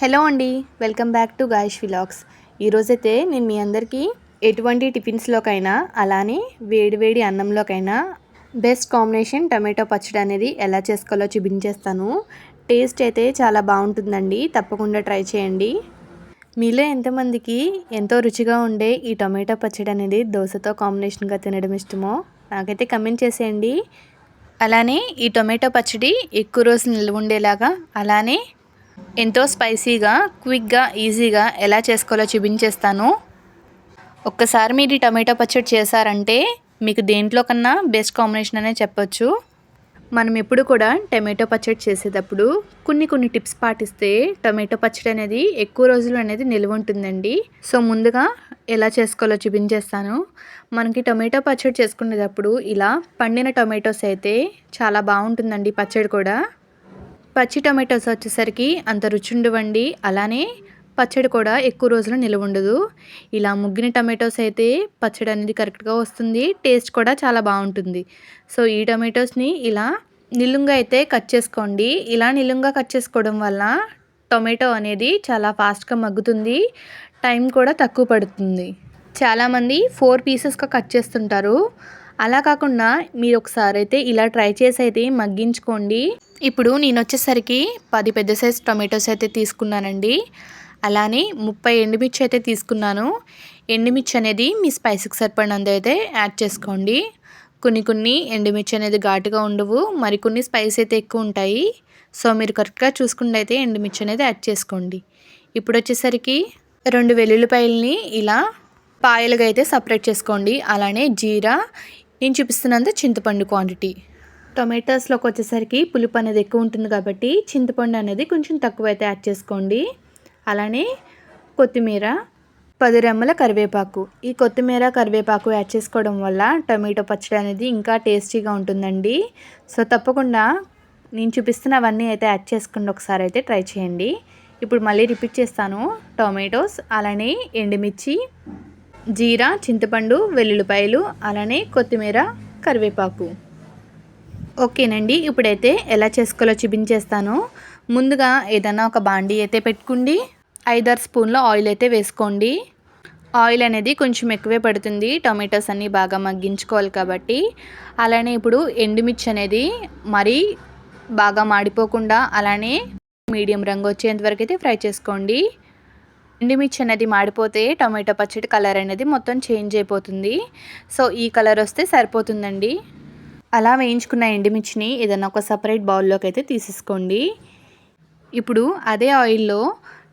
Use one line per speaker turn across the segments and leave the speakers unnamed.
Hello అండి welcome back to గాయష్ vlogs. ఈరోజైతే నేను మీ అందరికీ ఎటువంటి టిఫిన్స్లోకైనా అలానే వేడివేడి అన్నంలోకైనా బెస్ట్ కాంబినేషన్ టమాటో పచ్చడి అనేది ఎలా చేసుకోవాలో చూపించేస్తాను. టేస్ట్ అయితే చాలా బాగుంటుందండి తప్పకుండా ట్రై చేయండి. మీలో ఎంతమందికి ఎంతో రుచిగా ఉండే ఈ టొమాటో పచ్చడి అనేది దోశతో కాంబినేషన్గా తినడం ఇష్టమో నాకైతే కమెంట్ చేసేయండి. అలానే ఈ టొమాటో పచ్చడి ఎక్కువ రోజులు నిల్వ ఉండేలాగా అలానే ఎంతో స్పైసీగా క్విక్గా ఈజీగా ఎలా చేసుకోవాలో చూపించేస్తాను. ఒక్కసారి మీరు ఈ టమాటో పచ్చడి చేశారంటే మీకు దేంట్లో కన్నా బెస్ట్ కాంబినేషన్ అనే చెప్పొచ్చు. మనం ఎప్పుడు కూడా టమాటో పచ్చడి చేసేటప్పుడు కొన్ని కొన్ని టిప్స్ పాటిస్తే టమాటో పచ్చడి అనేది ఎక్కువ రోజులు అనేది నిల్వ ఉంటుందండి. సో ముందుగా ఎలా చేసుకోవాలో చూపించేస్తాను. మనకి టమాటో పచ్చడి చేసుకునేటప్పుడు ఇలా పండిన టొమాటోస్ అయితే చాలా బాగుంటుందండి పచ్చడి కూడా. పచ్చి టొమాటోస్ వచ్చేసరికి అంత రుచి ఉండవండి అలానే పచ్చడి కూడా ఎక్కువ రోజులు నిల్వ ఉండదు. ఇలా ముగ్గిన టమాటోస్ అయితే పచ్చడి అనేది కరెక్ట్గా వస్తుంది టేస్ట్ కూడా చాలా బాగుంటుంది. సో ఈ టమాటోస్ని ఇలా నిలుంగా అయితే కట్ చేసుకోండి. ఇలా నిలుంగా కట్ చేసుకోవడం వల్ల టొమాటో అనేది చాలా ఫాస్ట్గా మగ్గుతుంది టైం కూడా తక్కువ పడుతుంది. చాలామంది ఫోర్ పీసెస్గా కట్ చేస్తుంటారు. అలా కాకుండా మీరు ఒకసారి అయితే ఇలా ట్రై చేసి అయితే మగ్గించుకోండి. ఇప్పుడు నేను వచ్చేసరికి పది పెద్ద సైజ్ టొమాటోస్ అయితే తీసుకున్నానండి. అలానే ముప్పై ఎండుమిర్చి అయితే తీసుకున్నాను. ఎండుమిర్చి అనేది మీ స్పైసీకి సరిపడినంత అయితే యాడ్ చేసుకోండి. కొన్ని కొన్ని ఎండుమిర్చి అనేది ఘాటుగా ఉండవు. మరికొన్ని స్పైస్ అయితే ఎక్కువ ఉంటాయి. సో మీరు కరెక్ట్గా చూసుకుంటే అయితే ఎండుమిర్చి అనేది యాడ్ చేసుకోండి. ఇప్పుడు వచ్చేసరికి రెండు వెల్లుల్లిపాయలని ఇలా పాయలుగా అయితే సపరేట్ చేసుకోండి. అలానే జీరా నేను చూపిస్తున్నంత చింతపండు క్వాంటిటీ టొమాటోస్లోకి వచ్చేసరికి పులుపు అనేది ఎక్కువ ఉంటుంది కాబట్టి చింతపండు అనేది కొంచెం తక్కువ అయితే యాడ్ చేసుకోండి. అలానే కొత్తిమీర పది రెమ్మల కరివేపాకు. ఈ కొత్తిమీర కరివేపాకు యాడ్ చేసుకోవడం వల్ల టొమాటో పచ్చడి అనేది ఇంకా టేస్టీగా ఉంటుందండి. సో తప్పకుండా నేను చూపిస్తున్నవన్నీ అయితే యాడ్ చేసుకోండి. ఒకసారి అయితే ట్రై చేయండి. ఇప్పుడు మళ్ళీ రిపీట్ చేస్తాను. టొమాటోస్ అలానే ఎండుమిర్చి జీరా చింతపండు వెల్లుల్లిపాయలు అలానే కొత్తిమీర కరివేపాకు. ఓకేనండి ఇప్పుడైతే ఎలా చేసుకోవాలో చూపించేస్తాను. ముందుగా ఏదైనా ఒక బాండీ అయితే పెట్టుకోండి. ఐదారు స్పూన్ల ఆయిల్ అయితే వేసుకోండి. ఆయిల్ అనేది కొంచెం ఎక్కువే పడుతుంది. టొమాటోస్ అన్నీ బాగా మగ్గించుకోవాలి కాబట్టి. అలానే ఇప్పుడు ఎండుమిర్చి అనేది మరీ బాగా మాడిపోకుండా అలానే మీడియం రంగు వచ్చేంత వరకు అయితే ఫ్రై చేసుకోండి. ఎండుమిర్చి అనేది మాడిపోతే టొమాటో పచ్చడి కలర్ అనేది మొత్తం చేంజ్ అయిపోతుంది. సో ఈ కలర్ వస్తే సరిపోతుందండి. అలా వేయించుకున్న ఎండుమిర్చిని ఏదైనా ఒక సపరేట్ బౌల్లోకి అయితే తీసేసుకోండి. ఇప్పుడు అదే ఆయిల్లో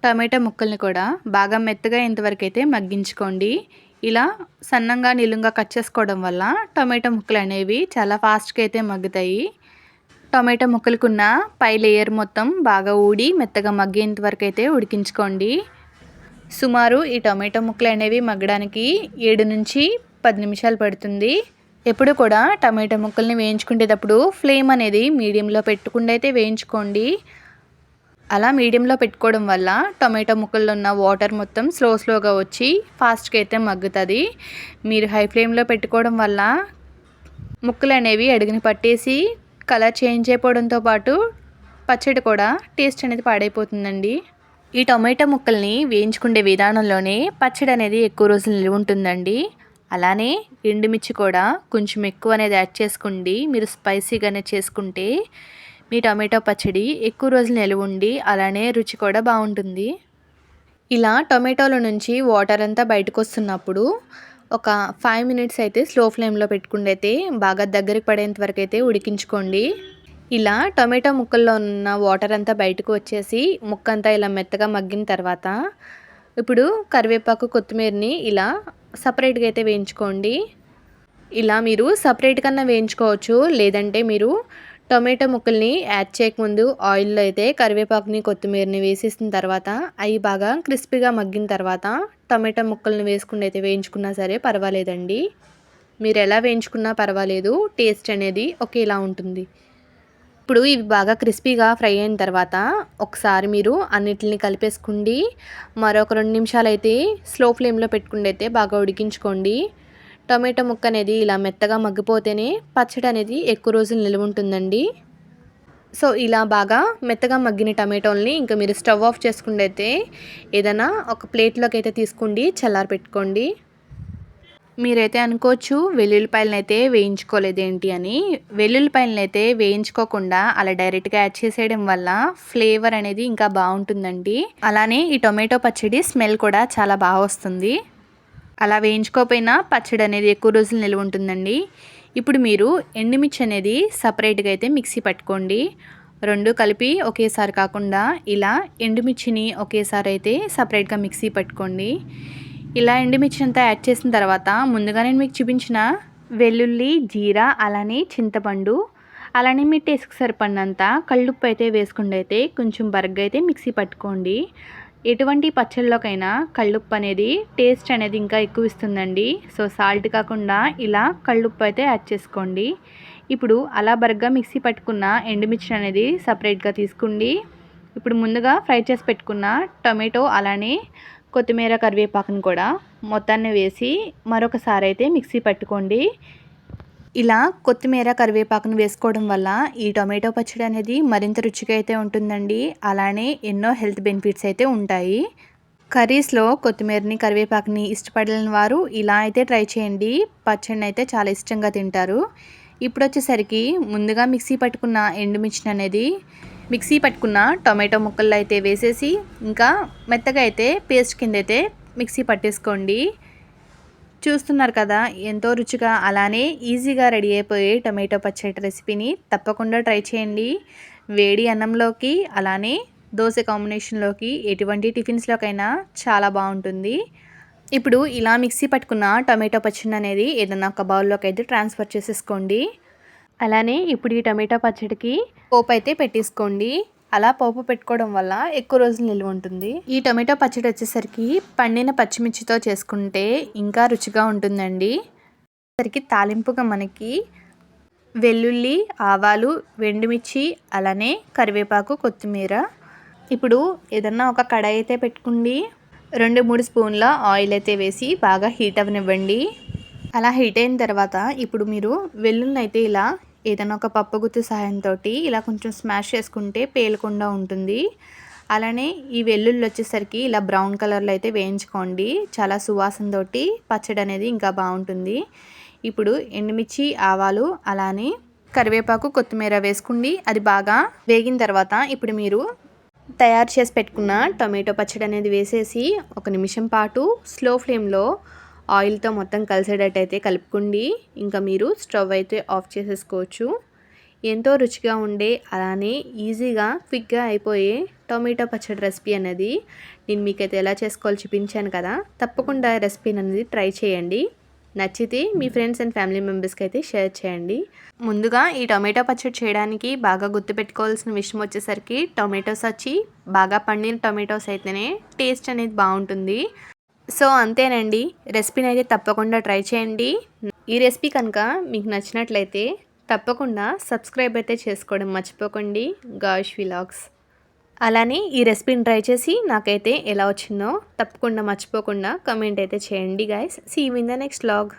టమాటా ముక్కల్ని కూడా బాగా మెత్తగా ఇంతవరకు అయితే మగ్గించుకోండి. ఇలా సన్నంగా నిలుంగా కట్ చేసుకోవడం వల్ల టొమాటో ముక్కలు అనేవి చాలా ఫాస్ట్గా అయితే మగ్గుతాయి. టొమాటో ముక్కలకున్న పై లేయర్ మొత్తం బాగా ఊడి మెత్తగా మగ్గేంత వరకు అయితే ఉడికించుకోండి. సుమారు ఈ టమాటో ముక్కలు అనేవి మగ్గడానికి ఏడు నుంచి పది నిమిషాలు పడుతుంది. ఎప్పుడు కూడా టమాటో ముక్కల్ని వేయించుకునేటప్పుడు ఫ్లేమ్ అనేది మీడియంలో పెట్టుకుండా అయితే వేయించుకోండి. అలా మీడియంలో పెట్టుకోవడం వల్ల టొమాటో ముక్కల్లో ఉన్న వాటర్ మొత్తం స్లో స్లోగా వచ్చి ఫాస్ట్గా అయితే మగ్గుతుంది. మీరు హై ఫ్లేమ్లో పెట్టుకోవడం వల్ల ముక్కలు అనేవి అడుగుని పట్టేసి కలర్ చేంజ్ అయిపోవడంతో పాటు పచ్చడి కూడా టేస్ట్ అనేది పాడైపోతుందండి. ఈ టొమాటో ముక్కల్ని వేయించుకునే విధానంలోనే పచ్చడి అనేది ఎక్కువ రోజులు నిలువ ఉంటుందండి. అలానే ఎండుమిర్చి కూడా కొంచెం ఎక్కువ అనేది యాడ్ చేసుకోండి మీరు స్పైసీగానే చేసుకుంటే మీ టమాటో పచ్చడి ఎక్కువ రోజులు నిలువ ఉండి అలానే రుచి కూడా బాగుంటుంది. ఇలా టొమాటోల నుంచి వాటర్ అంతా బయటకు వస్తున్నప్పుడు ఒక ఫైవ్ మినిట్స్ అయితే స్లో ఫ్లేమ్లో పెట్టుకుంటే అయితే బాగా దగ్గరికి పడేంత వరకు అయితే ఉడికించుకోండి. ఇలా టొమాటో ముక్కల్లో ఉన్న వాటర్ అంతా బయటకు వచ్చేసి ముక్క అంతా ఇలా మెత్తగా మగ్గిన తర్వాత ఇప్పుడు కరివేపాకు కొత్తిమీరని ఇలా సపరేట్గా అయితే వేయించుకోండి. ఇలా మీరు సపరేట్ కన్నా వేయించుకోవచ్చు. లేదంటే మీరు టొమాటో ముక్కల్ని యాడ్ చేయకముందు ఆయిల్లో అయితే కరివేపాకుని కొత్తిమీరని వేసేసిన తర్వాత అవి బాగా క్రిస్పీగా మగ్గిన తర్వాత టొమాటో ముక్కల్ని వేసుకుని అయితే వేయించుకున్నా సరే పర్వాలేదండి. మీరు ఎలా వేయించుకున్నా పర్వాలేదు. టేస్ట్ అనేది ఒకేలా ఉంటుంది. ఇప్పుడు ఇవి బాగా క్రిస్పీగా ఫ్రై అయిన తర్వాత ఒకసారి మీరు అన్నిటిని కలిపేసుకోండి మరొక రెండు నిమిషాలు అయితే స్లో ఫ్లేమ్లో పెట్టుకుండి అయితే బాగా ఉడికించుకోండి. టొమాటో ముక్క అనేది ఇలా మెత్తగా మగ్గిపోతేనే పచ్చడి అనేది ఎక్కువ రోజులు నిల్వ ఉంటుందండి. సో ఇలా బాగా మెత్తగా మగ్గిన టమాటోల్ని ఇంకా మీరు స్టవ్ ఆఫ్ చేసుకుంటే ఏదైనా ఒక ప్లేట్లోకి అయితే తీసుకోండి చల్లారి పెట్టుకోండి మీరైతే అనుకోవచ్చు వెల్లుల్లిపాయలను అయితే వేయించుకోలేదు ఏంటి అని. వెల్లుల్లిపాయలను అయితే వేయించుకోకుండా అలా డైరెక్ట్గా యాడ్ చేసేయడం వల్ల ఫ్లేవర్ అనేది ఇంకా బాగుంటుందండి. అలానే ఈ టొమాటో పచ్చడి స్మెల్ కూడా చాలా బాగా వస్తుంది. అలా వేయించుకోకపోయినా పచ్చడి అనేది ఎక్కువ రోజులు నిల్వ ఉంటుందండి. ఇప్పుడు మీరు ఎండుమిర్చి అనేది సపరేట్గా అయితే మిక్సీ పట్టుకోండి. రెండు కలిపి ఒకేసారి కాకుండా ఇలా ఎండుమిర్చిని ఒకేసారి అయితే సపరేట్గా మిక్సీ పట్టుకోండి. ఇలా ఎండుమిర్చి అంతా యాడ్ చేసిన తర్వాత ముందుగా నేను మీకు చూపించిన వెల్లుల్లి జీరా అలానే చింతపండు అలానే మీ టేస్ట్కి సరిపడినంత కళ్ళుప్పు అయితే వేసుకుండా అయితే కొంచెం బరగ్గా అయితే మిక్సీ పట్టుకోండి. ఎటువంటి పచ్చళ్ళలోకైనా కళ్ళుప్పు అనేది టేస్ట్ అనేది ఇంకా ఎక్కువ ఇస్తుందండి. సో సాల్ట్ కాకుండా ఇలా కళ్ళుప్పు అయితే యాడ్ చేసుకోండి. ఇప్పుడు అలా బరగ్గా మిక్సీ పట్టుకున్న ఎండుమిర్చి అనేది సపరేట్గా తీసుకోండి. ఇప్పుడు ముందుగా ఫ్రై చేసి పెట్టుకున్న టొమాటో అలానే కొత్తిమీర కరివేపాకును కూడా మొత్తాన్ని వేసి మరొకసారి అయితే మిక్సీ పట్టుకోండి. ఇలా కొత్తిమీర కరివేపాకును వేసుకోవడం వల్ల ఈ టొమాటో పచ్చడి అనేది మరింత రుచిగా అయితే ఉంటుందండి. అలానే ఎన్నో హెల్త్ బెనిఫిట్స్ అయితే ఉంటాయి. కర్రీస్లో కొత్తిమీరని కరివేపాకుని ఇష్టపడలేని వారు ఇలా అయితే ట్రై చేయండి. పచ్చడిని అయితే చాలా ఇష్టంగా తింటారు. ఇప్పుడు వచ్చేసరికి ముందుగా మిక్సీ పట్టుకున్న ఎండుమిర్చిని అనేది మిక్సీ పట్టుకున్న టొమాటో ముక్కల్లో అయితే వేసేసి ఇంకా మెత్తగా అయితే పేస్ట్ కింద అయితే మిక్సీ పట్టేసుకోండి. చూస్తున్నారు కదా ఎంతో రుచిగా అలానే ఈజీగా రెడీ అయిపోయే టొమాటో పచ్చడి రెసిపీని తప్పకుండా ట్రై చేయండి. వేడి అన్నంలోకి అలానే దోశ కాంబినేషన్లోకి ఎటువంటి టిఫిన్స్లోకైనా చాలా బాగుంటుంది. ఇప్పుడు ఇలా మిక్సీ పట్టుకున్న టొమాటో పచ్చడి అనేది ఏదైనా ఒక బౌల్లోకి అయితే ట్రాన్స్ఫర్ చేసేసుకోండి. అలానే ఇప్పుడు ఈ టమాటో పచ్చడికి పోపు అయితే పెట్టేసుకోండి. అలా పోపు పెట్టుకోవడం వల్ల ఎక్కువ రోజులు నిల్వ ఉంటుంది. ఈ టమాటో పచ్చడి వచ్చేసరికి పండిన పచ్చిమిర్చితో చేసుకుంటే ఇంకా రుచిగా ఉంటుందండి. సరికి తాలింపుగా మనకి వెల్లుల్లి ఆవాలు వెండుమిర్చి అలానే కరివేపాకు కొత్తిమీర. ఇప్పుడు ఏదన్నా ఒక కడాయి అయితే పెట్టుకోండి. రెండు మూడు స్పూన్ల ఆయిల్ అయితే వేసి బాగా హీట్ అవ్వనివ్వండి. అలా హీట్ అయిన తర్వాత ఇప్పుడు మీరు వెల్లుల్ని అయితే ఇలా ఏదైనా ఒక పప్పు గుత్తి సహాయంతో ఇలా కొంచెం స్మాష్ చేసుకుంటే పేలకుండా ఉంటుంది. అలానే ఈ వెల్లుల్లి వచ్చేసరికి ఇలా బ్రౌన్ కలర్లో అయితే వేయించుకోండి. చాలా సువాసనతోటి పచ్చడి అనేది ఇంకా బాగుంటుంది. ఇప్పుడు ఎండుమిర్చి ఆవాలు అలానే కరివేపాకు కొత్తిమీర వేసుకోండి. అది బాగా వేగిన తర్వాత ఇప్పుడు మీరు తయారు చేసి పెట్టుకున్న టొమాటో పచ్చడి అనేది వేసేసి ఒక నిమిషం పాటు స్లో ఫ్లేమ్లో ఆయిల్తో మొత్తం కలిసేటట్టు అయితే కలుపుకోండి. ఇంకా మీరు స్టవ్ అయితే ఆఫ్ చేసేసుకోవచ్చు. ఎంతో రుచిగా ఉండే అలానే ఈజీగా క్విక్గా అయిపోయే టొమాటో పచ్చడి రెసిపీ అనేది నేను మీకైతే ఎలా చేసుకోవాలో చూపించాను కదా. తప్పకుండా రెసిపీ అనేది ట్రై చేయండి. నచ్చితే మీ ఫ్రెండ్స్ అండ్ ఫ్యామిలీ మెంబర్స్కి అయితే షేర్ చేయండి. ముందుగా ఈ టొమాటో పచ్చడి చేయడానికి బాగా గుర్తుపెట్టుకోవాల్సిన విషయం వచ్చేసరికి టొమాటోస్ వచ్చి బాగా పండిన టొమాటోస్ అయితేనే టేస్ట్ అనేది బాగుంటుంది. సో అంతేనండి. రెసిపీని అయితే తప్పకుండా ట్రై చేయండి. ఈ రెసిపీ కనుక మీకు నచ్చినట్లయితే తప్పకుండా సబ్స్క్రైబ్ అయితే చేసుకోవడం మర్చిపోకండి. గాష్ విలాగ్స్. అలానే ఈ రెసిపీని ట్రై చేసి నాకైతే ఎలా వచ్చిందో తప్పకుండా మర్చిపోకుండా కమెంట్ అయితే చేయండి guys. See in the next vlog